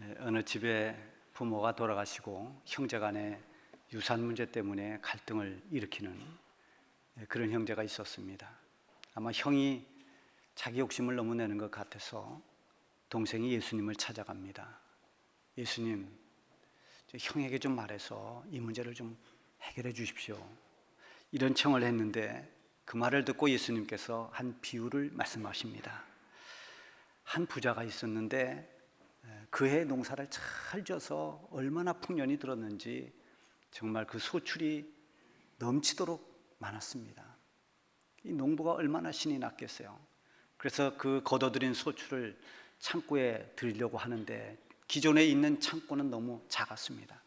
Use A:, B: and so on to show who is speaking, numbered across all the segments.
A: 예, 어느 집에 부모가 돌아가시고 형제 간에 유산 문제 때문에 갈등을 일으키는 예, 그런 형제가 있었습니다. 아마 형이 자기 욕심을 너무 내는 것 같아서 동생이 예수님을 찾아갑니다. 예수님, 저 형에게 좀 말해서 이 문제를 좀 해결해 주십시오. 이런 청을 했는데 그 말을 듣고 예수님께서 한 비유를 말씀하십니다. 한 부자가 있었는데 에, 그해 농사를 잘 져서 얼마나 풍년이 들었는지 정말 그 소출이 넘치도록 많았습니다. 이 농부가 얼마나 신이 났겠어요. 그래서 그 거둬들인 소출을 창고에 들이려고 하는데 기존에 있는 창고는 너무 작았습니다.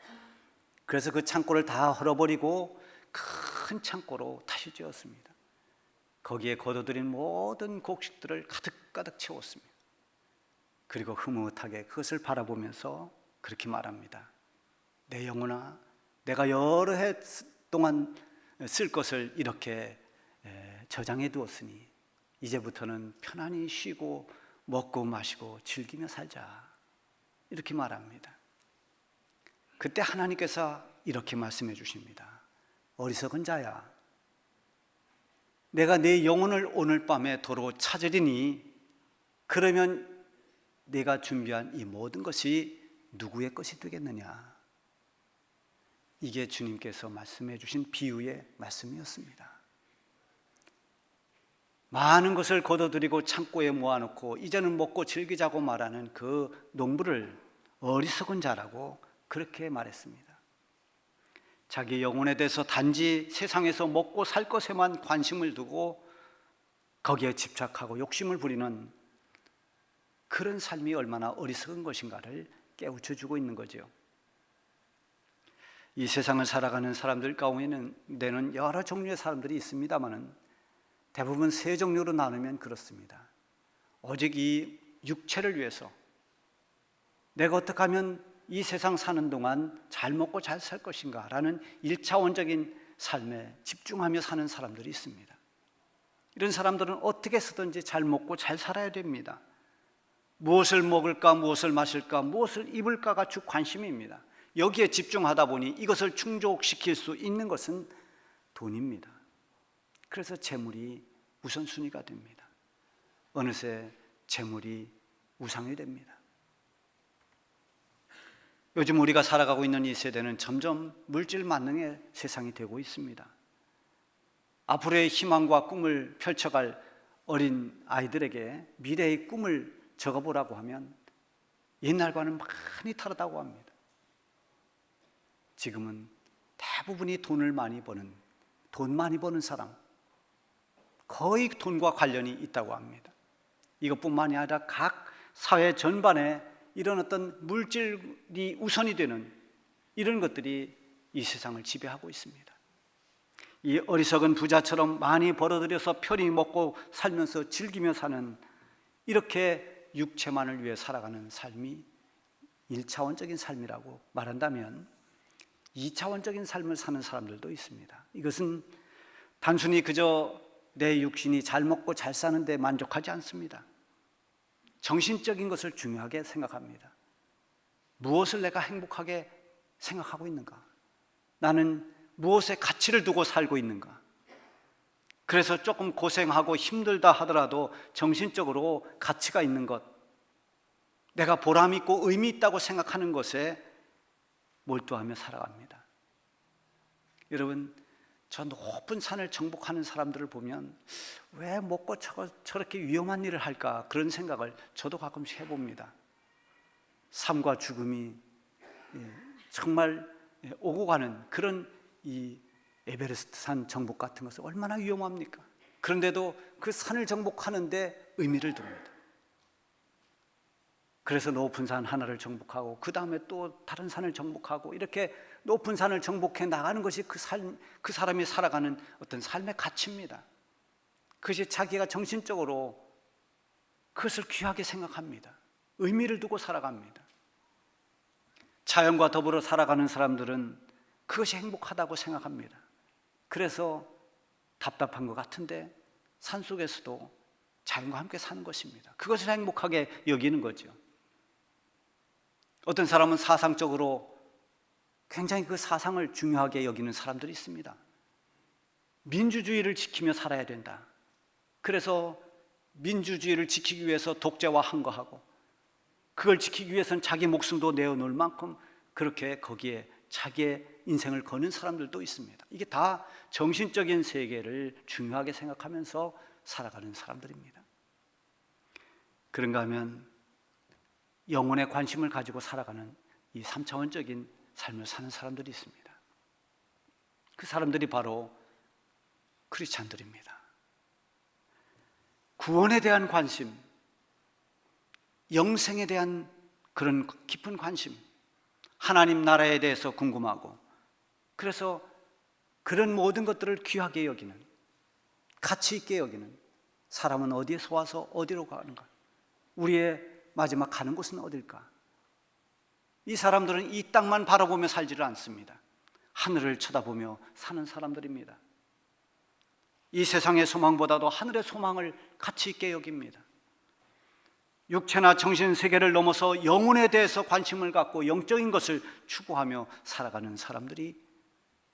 A: 그래서 그 창고를 다 헐어버리고 큰 창고로 다시 지었습니다. 거기에 거둬들인 모든 곡식들을 가득가득 채웠습니다. 그리고 흐뭇하게 그것을 바라보면서 그렇게 말합니다. 내 영혼아, 내가 여러 해 동안 쓸 것을 이렇게 에, 저장해 두었으니 이제부터는 편안히 쉬고 먹고 마시고 즐기며 살자. 이렇게 말합니다. 그때 하나님께서 이렇게 말씀해 주십니다. 어리석은 자야. 내가 내 영혼을 오늘 밤에 도로 찾으리니 그러면 내가 준비한 이 모든 것이 누구의 것이 되겠느냐? 이게 주님께서 말씀해 주신 비유의 말씀이었습니다. 많은 것을 거둬들이고 창고에 모아놓고 이제는 먹고 즐기자고 말하는 그 농부를 어리석은 자라고 그렇게 말했습니다. 자기 영혼에 대해서 단지 세상에서 먹고 살 것에만 관심을 두고 거기에 집착하고 욕심을 부리는 그런 삶이 얼마나 어리석은 것인가를 깨우쳐 주고 있는 거죠. 이 세상을 살아가는 사람들 가운데는 내는 여러 종류의 사람들이 있습니다만은 대부분 세 종류로 나누면 그렇습니다. 오직 이 육체를 위해서 내가 어떻게 하면 이 세상 사는 동안 잘 먹고 잘 살 것인가 라는 일차원적인 삶에 집중하며 사는 사람들이 있습니다. 이런 사람들은 어떻게 쓰든지 잘 먹고 잘 살아야 됩니다. 무엇을 먹을까, 무엇을 마실까, 무엇을 입을까가 주 관심입니다. 여기에 집중하다 보니 이것을 충족시킬 수 있는 것은 돈입니다. 그래서 재물이 우선순위가 됩니다. 어느새 재물이 우상이 됩니다. 요즘 우리가 살아가고 있는 이 세대는 점점 물질 만능의 세상이 되고 있습니다. 앞으로의 희망과 꿈을 펼쳐갈 어린 아이들에게 미래의 꿈을 적어보라고 하면 옛날과는 많이 다르다고 합니다. 지금은 대부분이 돈을 많이 버는, 돈 많이 버는 사람, 거의 돈과 관련이 있다고 합니다. 이것뿐만이 아니라 각 사회 전반에 이런 어떤 물질이 우선이 되는 이런 것들이 이 세상을 지배하고 있습니다. 이 어리석은 부자처럼 많이 벌어들여서 편히 먹고 살면서 즐기며 사는 이렇게 육체만을 위해 살아가는 삶이 1차원적인 삶이라고 말한다면 2차원적인 삶을 사는 사람들도 있습니다. 이것은 단순히 그저 내 육신이 잘 먹고 잘 사는데 만족하지 않습니다. 정신적인 것을 중요하게 생각합니다. 무엇을 내가 행복하게 생각하고 있는가? 나는 무엇에 가치를 두고 살고 있는가? 그래서 조금 고생하고 힘들다 하더라도 정신적으로 가치가 있는 것, 내가 보람 있고 의미 있다고 생각하는 것에 몰두하며 살아갑니다. 여러분, 저 높은 산을 정복하는 사람들을 보면 왜 먹고 저, 저렇게 위험한 일을 할까 그런 생각을 저도 가끔씩 해봅니다. 삶과 죽음이 예, 정말 예, 오고 가는 그런 이 에베레스트 산 정복 같은 것은 얼마나 위험합니까? 그런데도 그 산을 정복하는데 의미를 둡니다. 그래서 높은 산 하나를 정복하고 그 다음에 또 다른 산을 정복하고 이렇게 높은 산을 정복해 나가는 것이 그 삶, 그 사람이 살아가는 어떤 삶의 가치입니다. 그것이 자기가 정신적으로 그것을 귀하게 생각합니다. 의미를 두고 살아갑니다. 자연과 더불어 살아가는 사람들은 그것이 행복하다고 생각합니다. 그래서 답답한 것 같은데 산 속에서도 자연과 함께 사는 것입니다. 그것을 행복하게 여기는 거죠. 어떤 사람은 사상적으로 굉장히 그 사상을 중요하게 여기는 사람들이 있습니다. 민주주의를 지키며 살아야 된다. 그래서 민주주의를 지키기 위해서 독재와 한거하고 그걸 지키기 위해서는 자기 목숨도 내어놓을 만큼 그렇게 거기에 자기의 인생을 거는 사람들도 있습니다. 이게 다 정신적인 세계를 중요하게 생각하면서 살아가는 사람들입니다. 그런가 하면 영혼에 관심을 가지고 살아가는 이 3차원적인 삶을 사는 사람들이 있습니다. 그 사람들이 바로 크리스찬들입니다. 구원에 대한 관심, 영생에 대한 그런 깊은 관심, 하나님 나라에 대해서 궁금하고, 그래서 그런 모든 것들을 귀하게 여기는, 가치 있게 여기는 사람은 어디에 서 와서 어디로 가는가? 우리의 마지막 가는 곳은 어딜까? 이 사람들은 이 땅만 바라보며 살지를 않습니다. 하늘을 쳐다보며 사는 사람들입니다. 이 세상의 소망보다도 하늘의 소망을 가치 있게 여깁니다. 육체나 정신 세계를 넘어서 영혼에 대해서 관심을 갖고 영적인 것을 추구하며 살아가는 사람들이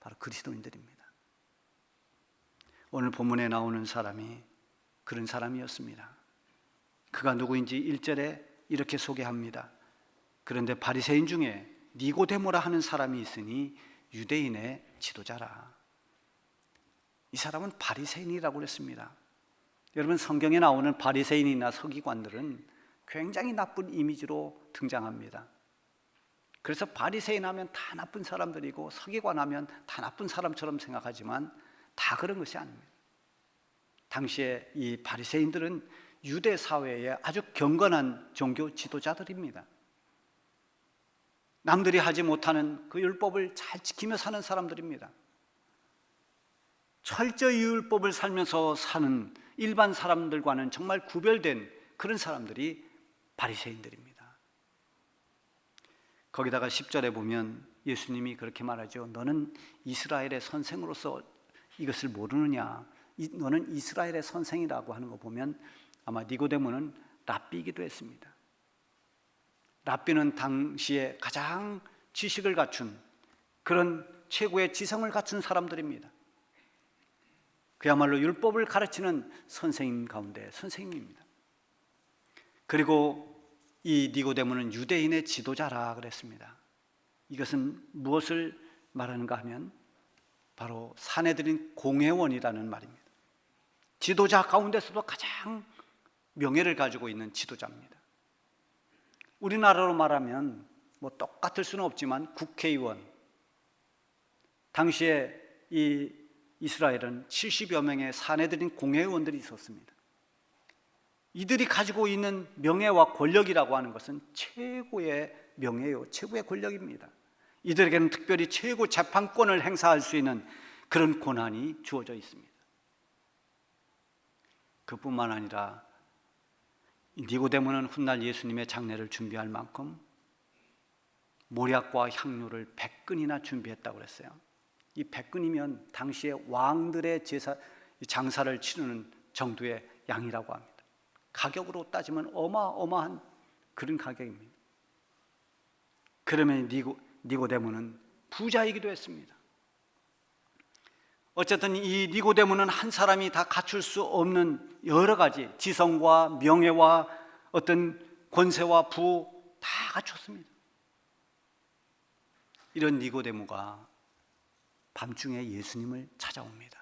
A: 바로 그리스도인들입니다. 오늘 본문에 나오는 사람이 그런 사람이었습니다. 그가 누구인지 1절에 이렇게 소개합니다. 그런데 바리새인 중에 니고데모라 하는 사람이 있으니 유대인의 지도자라. 이 사람은 바리새인이라고 그랬습니다. 여러분 성경에 나오는 바리새인이나 서기관들은 굉장히 나쁜 이미지로 등장합니다. 그래서 바리새인 하면 다 나쁜 사람들이고 서기관 하면 다 나쁜 사람처럼 생각하지만 다 그런 것이 아닙니다. 당시에 이 바리새인들은 유대 사회의 아주 경건한 종교 지도자들입니다. 남들이 하지 못하는 그 율법을 잘 지키며 사는 사람들입니다. 철저히 율법을 살면서 사는 일반 사람들과는 정말 구별된 그런 사람들이 바리새인들입니다. 거기다가 10절에 보면 예수님이 그렇게 말하죠. 너는 이스라엘의 선생으로서 이것을 모르느냐? 너는 이스라엘의 선생이라고 하는 거 보면 아마 니고데모는 랍비이기도 했습니다. 랍비는 당시에 가장 지식을 갖춘 그런 최고의 지성을 갖춘 사람들입니다. 그야말로 율법을 가르치는 선생님 가운데 선생님입니다. 그리고 이 니고데모는 유대인의 지도자라 그랬습니다. 이것은 무엇을 말하는가 하면 바로 사내들인 공회원이라는 말입니다. 지도자 가운데서도 가장 명예를 가지고 있는 지도자입니다. 우리나라로 말하면 뭐 똑같을 수는 없지만 국회의원 당시에 이 이스라엘은 70여 명의 사내들인 공회의원들이 있었습니다. 이들이 가지고 있는 명예와 권력이라고 하는 것은 최고의 명예요, 최고의 권력입니다. 이들에게는 특별히 최고 재판권을 행사할 수 있는 그런 권한이 주어져 있습니다. 그뿐만 아니라 니고데모는 훗날 예수님의 장례를 준비할 만큼 모략과 향료를 100근이나 준비했다고 그랬어요. 이 100근이면 당시에 왕들의 제사 장사를 치르는 정도의 양이라고 합니다. 가격으로 따지면 어마어마한 그런 가격입니다. 그러면 니고, 니고데모는 부자이기도 했습니다. 어쨌든 이 니고데모는 한 사람이 다 갖출 수 없는 여러 가지 지성과 명예와 어떤 권세와 부 다 갖췄습니다. 이런 니고데모가 밤중에 예수님을 찾아옵니다.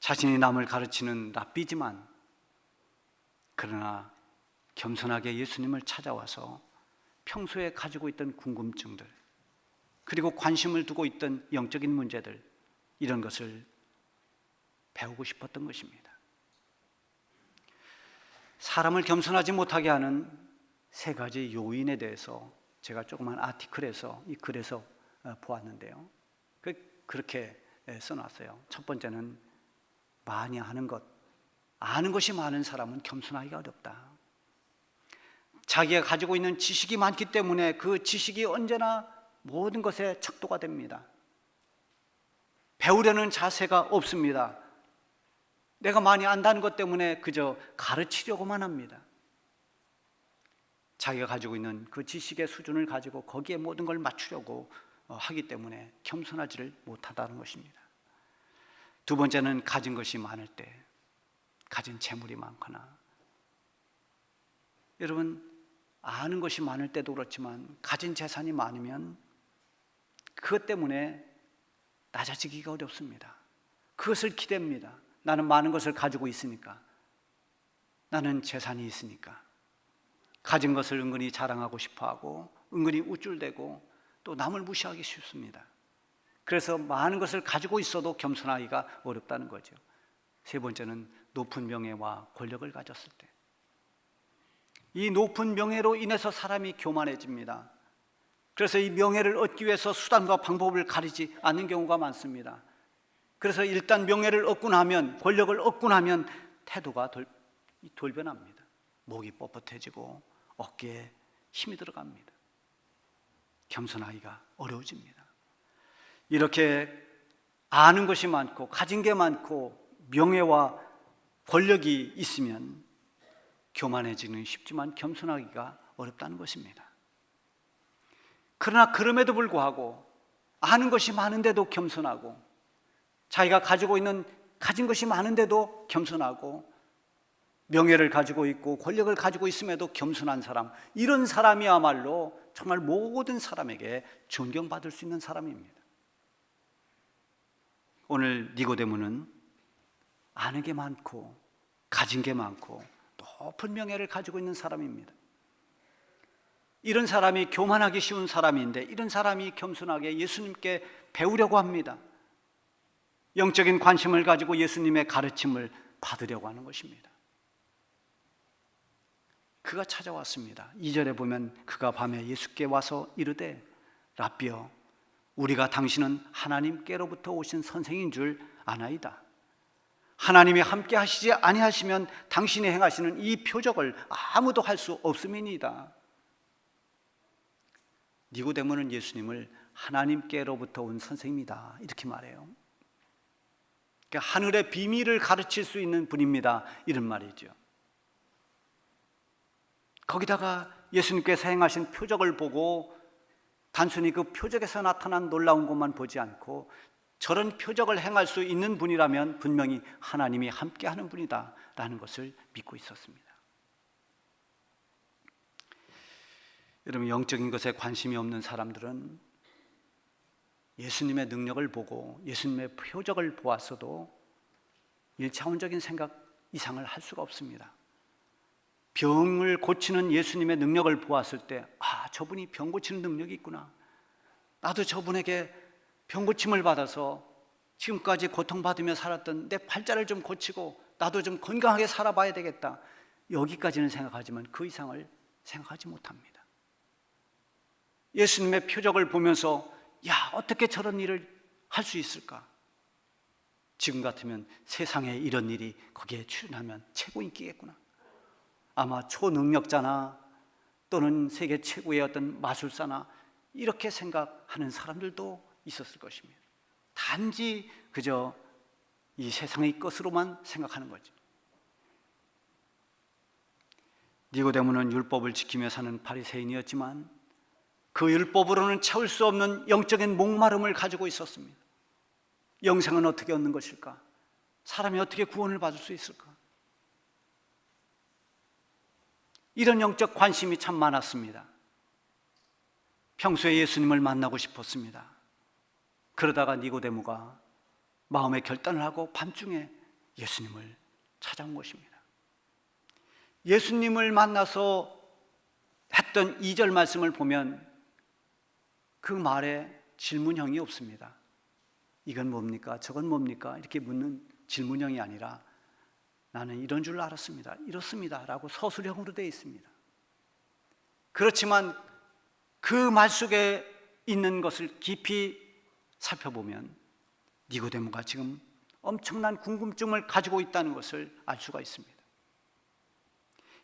A: 자신이 남을 가르치는 랍비지만 그러나 겸손하게 예수님을 찾아와서 평소에 가지고 있던 궁금증들 그리고 관심을 두고 있던 영적인 문제들 이런 것을 배우고 싶었던 것입니다. 사람을 겸손하지 못하게 하는 세 가지 요인에 대해서 제가 조그만 아티클에서 이 글에서 어, 보았는데요. 그, 그렇게 써놨어요. 첫 번째는 많이 아는 것, 아는 것이 많은 사람은 겸손하기가 어렵다. 자기가 가지고 있는 지식이 많기 때문에 그 지식이 언제나 모든 것에 척도가 됩니다. 배우려는 자세가 없습니다. 내가 많이 안다는 것 때문에 그저 가르치려고만 합니다. 자기가 가지고 있는 그 지식의 수준을 가지고 거기에 모든 걸 맞추려고 어, 하기 때문에 겸손하지를 못하다는 것입니다. 두 번째는 가진 것이 많을 때, 가진 재물이 많거나, 여러분 아는 것이 많을 때도 그렇지만 가진 재산이 많으면 그것 때문에 낮아지기가 어렵습니다. 그것을 기대합니다. 나는 많은 것을 가지고 있으니까. 나는 재산이 있으니까. 가진 것을 은근히 자랑하고 싶어 하고, 은근히 우쭐대고, 또 남을 무시하기 쉽습니다. 그래서 많은 것을 가지고 있어도 겸손하기가 어렵다는 거죠. 세 번째는 높은 명예와 권력을 가졌을 때. 이 높은 명예로 인해서 사람이 교만해집니다. 그래서 이 명예를 얻기 위해서 수단과 방법을 가리지 않는 경우가 많습니다. 그래서 일단 명예를 얻고 나면 권력을 얻고 나면 태도가 돌, 돌변합니다. 목이 뻣뻣해지고 어깨에 힘이 들어갑니다. 겸손하기가 어려워집니다. 이렇게 아는 것이 많고 가진 게 많고 명예와 권력이 있으면 교만해지는 쉽지만 겸손하기가 어렵다는 것입니다. 그러나 그럼에도 불구하고 아는 것이 많은데도 겸손하고 자기가 가지고 있는 가진 것이 많은데도 겸손하고 명예를 가지고 있고 권력을 가지고 있음에도 겸손한 사람 이런 사람이야말로 정말 모든 사람에게 존경받을 수 있는 사람입니다. 오늘 니고데모는 아는 게 많고 가진 게 많고 높은 명예를 가지고 있는 사람입니다. 이런 사람이 교만하기 쉬운 사람인데 이런 사람이 겸손하게 예수님께 배우려고 합니다. 영적인 관심을 가지고 예수님의 가르침을 받으려고 하는 것입니다. 그가 찾아왔습니다. 2절에 보면 그가 밤에 예수께 와서 이르되 라비어 우리가 당신은 하나님께로부터 오신 선생인 줄 아나이다. 하나님이 함께 하시지 아니하시면 당신이 행하시는 이 표적을 아무도 할 수 없음이니이다. 니고데모는 예수님을 하나님께로부터 온 선생님이다. 이렇게 말해요. 그러니까 하늘의 비밀을 가르칠 수 있는 분입니다. 이런 말이죠. 거기다가 예수님께서 행하신 표적을 보고 단순히 그 표적에서 나타난 놀라운 것만 보지 않고 저런 표적을 행할 수 있는 분이라면 분명히 하나님이 함께 하는 분이다라는 것을 믿고 있었습니다. 여러분 영적인 것에 관심이 없는 사람들은 예수님의 능력을 보고 예수님의 표적을 보았어도 일차원적인 생각 이상을 할 수가 없습니다. 병을 고치는 예수님의 능력을 보았을 때, 아, 저분이 병 고치는 능력이 있구나. 나도 저분에게 병 고침을 받아서 지금까지 고통받으며 살았던 내 팔자를 좀 고치고 나도 좀 건강하게 살아봐야 되겠다. 여기까지는 생각하지만 그 이상을 생각하지 못합니다. 예수님의 표적을 보면서 야, 어떻게 저런 일을 할 수 있을까? 지금 같으면 세상에 이런 일이 거기에 출연하면 최고 인기겠구나. 아마 초능력자나 또는 세계 최고의 어떤 마술사나 이렇게 생각하는 사람들도 있었을 것입니다. 단지 그저 이 세상의 것으로만 생각하는 거죠. 니고데모는 율법을 지키며 사는 바리새인이었지만 그 율법으로는 채울 수 없는 영적인 목마름을 가지고 있었습니다. 영생은 어떻게 얻는 것일까? 사람이 어떻게 구원을 받을 수 있을까? 이런 영적 관심이 참 많았습니다. 평소에 예수님을 만나고 싶었습니다. 그러다가 니고데모가 마음의 결단을 하고 밤중에 예수님을 찾아온 것입니다. 예수님을 만나서 했던 2절 말씀을 보면 그 말에 질문형이 없습니다. 이건 뭡니까? 저건 뭡니까? 이렇게 묻는 질문형이 아니라 나는 이런 줄 알았습니다. 이렇습니다. 라고 서술형으로 되어 있습니다. 그렇지만 그 말 속에 있는 것을 깊이 살펴보면 니고데모가 지금 엄청난 궁금증을 가지고 있다는 것을 알 수가 있습니다.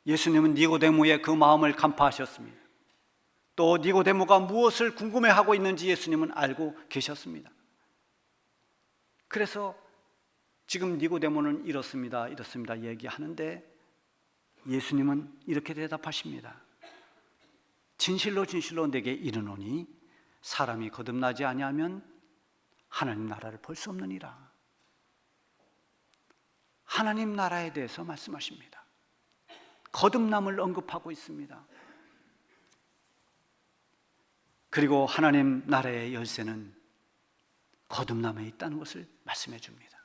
A: 예수님은 니고데모의 그 마음을 간파하셨습니다. 또 니고데모가 무엇을 궁금해하고 있는지 예수님은 알고 계셨습니다. 그래서 지금 니고데모는 이렇습니다. 이렇습니다. 얘기하는데 예수님은 이렇게 대답하십니다. 진실로 진실로 내게 이르노니 사람이 거듭나지 아니하면 하나님 나라를 볼 수 없느니라. 하나님 나라에 대해서 말씀하십니다. 거듭남을 언급하고 있습니다. 그리고 하나님 나라의 열쇠는 거듭남에 있다는 것을 말씀해 줍니다.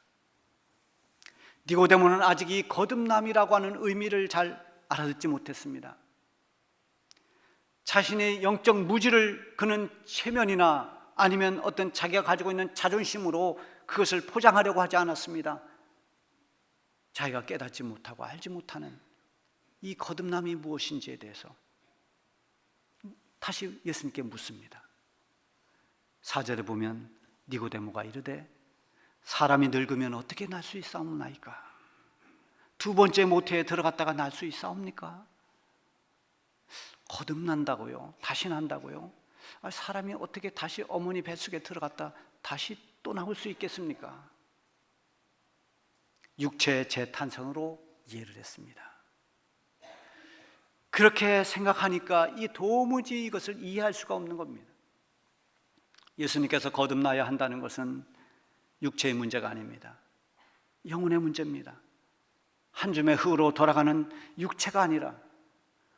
A: 니고데모는 아직 이 거듭남이라고 하는 의미를 잘 알아듣지 못했습니다. 자신의 영적 무지를 그는 체면이나 아니면 어떤 자기가 가지고 있는 자존심으로 그것을 포장하려고 하지 않았습니다. 자기가 깨닫지 못하고 알지 못하는 이 거듭남이 무엇인지에 대해서 다시 예수님께 묻습니다. 사절에 보면 니고데모가 이르되 사람이 늙으면 어떻게 날 수 있사옵나이까? 두 번째 모태에 들어갔다가 날 수 있사옵니까? 거듭난다고요? 다시 난다고요? 아, 사람이 어떻게 다시 어머니 뱃속에 들어갔다 다시 또 나올 수 있겠습니까? 육체의 재탄생으로 이해를 했습니다. 그렇게 생각하니까 이 도무지 이것을 이해할 수가 없는 겁니다. 예수님께서 거듭나야 한다는 것은 육체의 문제가 아닙니다. 영혼의 문제입니다. 한 줌의 흙으로 돌아가는 육체가 아니라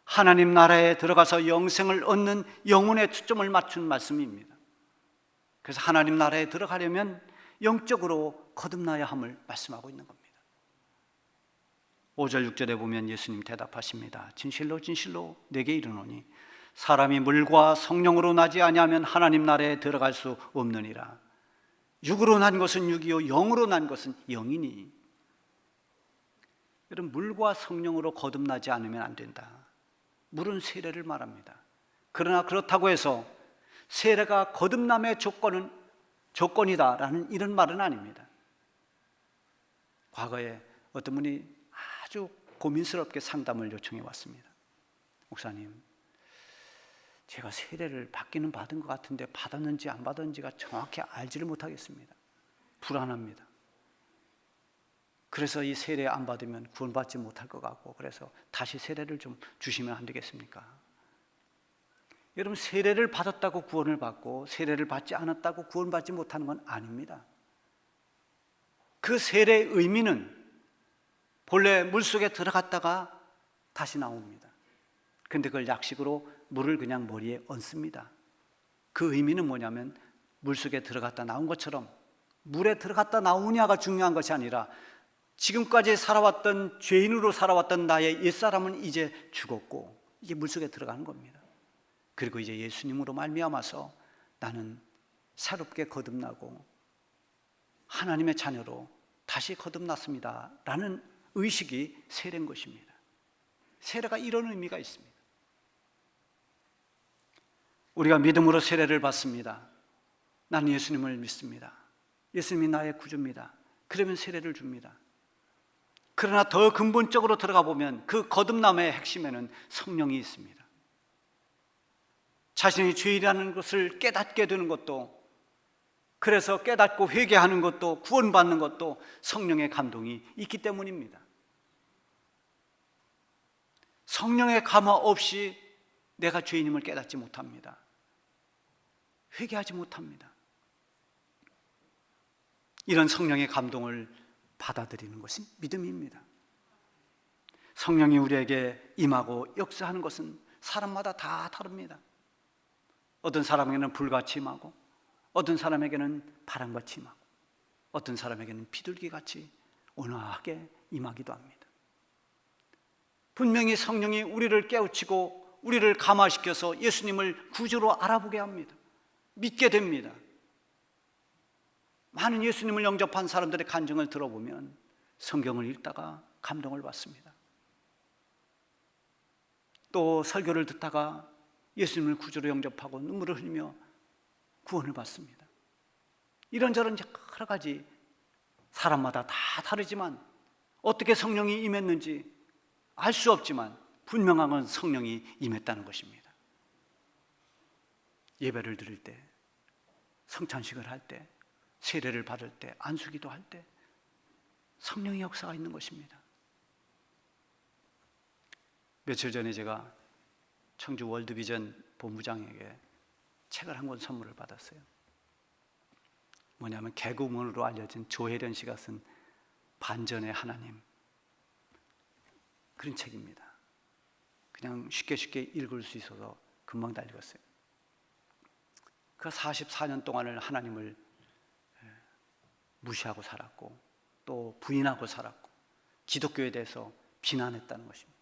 A: 하나님 나라에 들어가서 영생을 얻는 영혼의 초점을 맞춘 말씀입니다. 그래서 하나님 나라에 들어가려면 영적으로 거듭나야 함을 말씀하고 있는 겁니다. 5절 6절에 보면 예수님 대답하십니다. 진실로 진실로 내게 이르노니 사람이 물과 성령으로 나지 아니하면 하나님 나라에 들어갈 수 없느니라. 육으로 난 것은 육이요 영으로 난 것은 영이니. 여러분 물과 성령으로 거듭나지 않으면 안 된다. 물은 세례를 말합니다. 그러나 그렇다고 해서 세례가 거듭남의 조건은 조건이다라는 이런 말은 아닙니다. 과거에 어떤 분이 아주 고민스럽게 상담을 요청해 왔습니다. 목사님, 제가 세례를 받기는 받은 것 같은데 받았는지 안 받았는지가 정확히 알지를 못하겠습니다. 불안합니다. 그래서 이 세례 안 받으면 구원받지 못할 것 같고 그래서 다시 세례를 좀 주시면 안 되겠습니까? 여러분 세례를 받았다고 구원을 받고 세례를 받지 않았다고 구원받지 못하는 건 아닙니다. 그 세례의 의미는 본래 물속에 들어갔다가 다시 나옵니다. 근데 그걸 약식으로 물을 그냥 머리에 얹습니다. 그 의미는 뭐냐면 물속에 들어갔다 나온 것처럼 물에 들어갔다 나오냐가 중요한 것이 아니라 지금까지 살아왔던 죄인으로 살아왔던 나의 옛사람은 이제 죽었고 이게 물속에 들어가는 겁니다. 그리고 이제 예수님으로 말미암아서 나는 새롭게 거듭나고 하나님의 자녀로 다시 거듭났습니다라는 의식이 세례인 것입니다. 세례가 이런 의미가 있습니다. 우리가 믿음으로 세례를 받습니다. 나는 예수님을 믿습니다. 예수님이 나의 구주입니다. 그러면 세례를 줍니다. 그러나 더 근본적으로 들어가 보면 그 거듭남의 핵심에는 성령이 있습니다. 자신이 죄인이라는 것을 깨닫게 되는 것도 그래서 깨닫고 회개하는 것도 구원받는 것도 성령의 감동이 있기 때문입니다. 성령의 감화 없이 내가 죄인임을 깨닫지 못합니다. 회개하지 못합니다. 이런 성령의 감동을 받아들이는 것이 믿음입니다. 성령이 우리에게 임하고 역사하는 것은 사람마다 다 다릅니다. 어떤 사람에게는 불같이 임하고, 어떤 사람에게는 바람같이 임하고, 어떤 사람에게는 비둘기같이 온화하게 임하기도 합니다. 분명히 성령이 우리를 깨우치고 우리를 감화시켜서 예수님을 구주로 알아보게 합니다. 믿게 됩니다. 많은 예수님을 영접한 사람들의 간증을 들어보면 성경을 읽다가 감동을 받습니다. 또 설교를 듣다가 예수님을 구주로 영접하고 눈물을 흘리며 구원을 받습니다. 이런저런 여러 가지 사람마다 다 다르지만 어떻게 성령이 임했는지 알 수 없지만 분명한 건 성령이 임했다는 것입니다. 예배를 드릴 때, 성찬식을 할 때, 세례를 받을 때, 안수기도 할 때 성령의 역사가 있는 것입니다. 며칠 전에 제가 청주 월드비전 본부장에게 책을 한 권 선물을 받았어요. 뭐냐면 개구문으로 알려진 조혜련 씨가 쓴 반전의 하나님 그런 책입니다. 그냥 쉽게 쉽게 읽을 수 있어서 금방 다 읽었어요. 그 44년 동안을 하나님을 예, 무시하고 살았고 또 부인하고 살았고 기독교에 대해서 비난했다는 것입니다.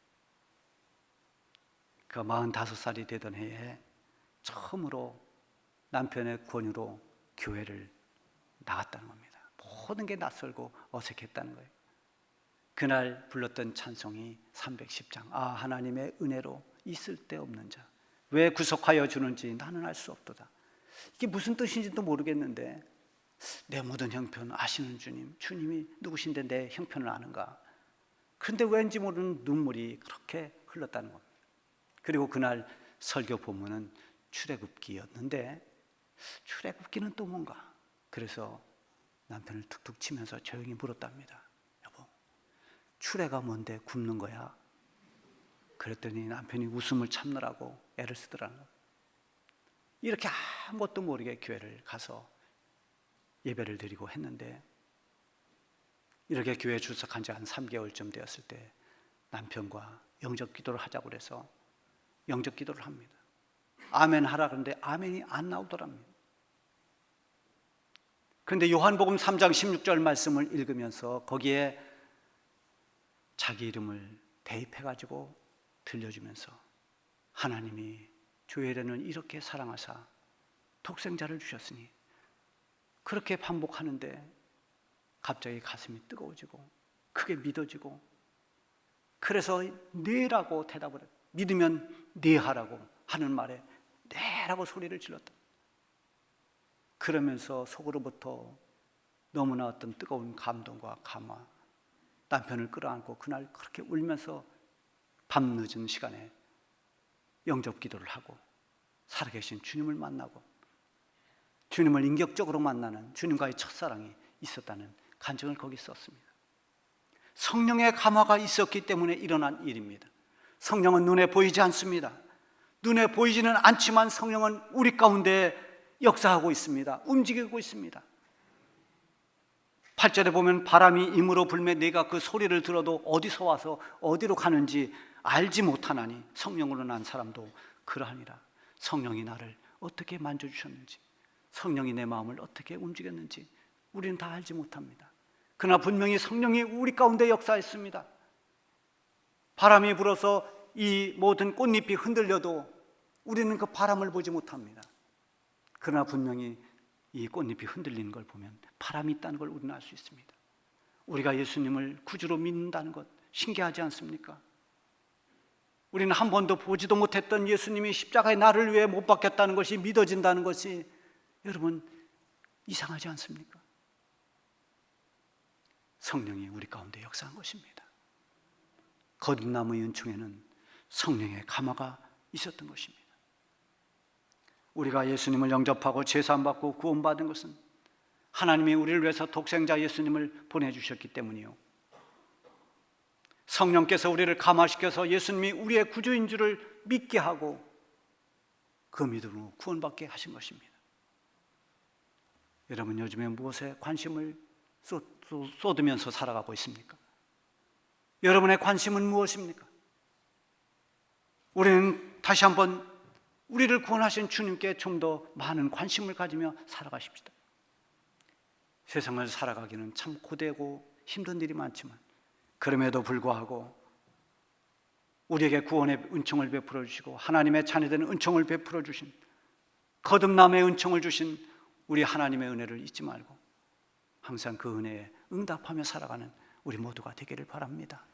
A: 그 45살이 되던 해에 처음으로 남편의 권유로 교회를 나갔다는 겁니다. 모든 게 낯설고 어색했다는 거예요. 그날 불렀던 찬송이 310장. 아, 하나님의 은혜로 있을 데 없는 자. 왜 구속하여 주는지 나는 알 수 없도다. 이게 무슨 뜻인지도 모르겠는데 내 모든 형편 아시는 주님, 주님이 누구신데 내 형편을 아는가? 그런데 왠지 모르는 눈물이 그렇게 흘렀다는 겁니다. 그리고 그날 설교 본문은 출애굽기였는데 출애굽기는 또 뭔가? 그래서 남편을 툭툭 치면서 조용히 물었답니다. 여보, 출애가 뭔데 굽는 거야? 그랬더니 남편이 웃음을 참느라고 애를 쓰더라는 거예요. 이렇게 아무것도 모르게 교회를 가서 예배를 드리고 했는데 이렇게 교회 출석한 지 한 3개월쯤 되었을 때 남편과 영적 기도를 하자고 그래서 영적 기도를 합니다. 아멘 하라 그러는데 아멘이 안 나오더랍니다. 그런데 요한복음 3장 16절 말씀을 읽으면서 거기에 자기 이름을 대입해 가지고 들려주면서 하나님이 조엘에는 이렇게 사랑하사 독생자를 주셨으니 그렇게 반복하는데 갑자기 가슴이 뜨거워지고 크게 믿어지고 그래서 네라고 대답을 해 믿으면 네 하라고 하는 말에 네라고 소리를 질렀다. 그러면서 속으로부터 너무나 어떤 뜨거운 감동과 감화 남편을 끌어안고 그날 그렇게 울면서 밤 늦은 시간에 영접 기도를 하고 살아계신 주님을 만나고 주님을 인격적으로 만나는 주님과의 첫사랑이 있었다는 간증을 거기 썼습니다. 성령의 감화가 있었기 때문에 일어난 일입니다. 성령은 눈에 보이지 않습니다. 눈에 보이지는 않지만 성령은 우리 가운데 역사하고 있습니다. 움직이고 있습니다. 8절에 보면 바람이 임으로 불매 내가 그 소리를 들어도 어디서 와서 어디로 가는지 알지 못하나니 성령으로 난 사람도 그러하니라. 성령이 나를 어떻게 만져주셨는지 성령이 내 마음을 어떻게 움직였는지 우리는 다 알지 못합니다. 그러나 분명히 성령이 우리 가운데 역사했습니다. 바람이 불어서 이 모든 꽃잎이 흔들려도 우리는 그 바람을 보지 못합니다. 그러나 분명히 이 꽃잎이 흔들리는 걸 보면 바람이 있다는 걸 우리는 알 수 있습니다. 우리가 예수님을 구주로 믿는다는 것 신기하지 않습니까? 우리는 한 번도 보지도 못했던 예수님이 십자가에 나를 위해 못 박혔다는 것이 믿어진다는 것이 여러분 이상하지 않습니까? 성령이 우리 가운데 역사한 것입니다. 거듭남의 은총에는 성령의 감화가 있었던 것입니다. 우리가 예수님을 영접하고 제사받고 구원받은 것은 하나님이 우리를 위해서 독생자 예수님을 보내주셨기 때문이요. 성령께서 우리를 감화시켜서 예수님이 우리의 구주인 줄을 믿게 하고 그 믿음으로 구원받게 하신 것입니다. 여러분 요즘에 무엇에 관심을 쏟으면서 살아가고 있습니까? 여러분의 관심은 무엇입니까? 우리는 다시 한번 우리를 구원하신 주님께 좀 더 많은 관심을 가지며 살아가십시다. 세상을 살아가기는 참 고되고 힘든 일이 많지만 그럼에도 불구하고 우리에게 구원의 은총을 베풀어 주시고 하나님의 자녀된 은총을 베풀어 주신 거듭남의 은총을 주신 우리 하나님의 은혜를 잊지 말고 항상 그 은혜에 응답하며 살아가는 우리 모두가 되기를 바랍니다.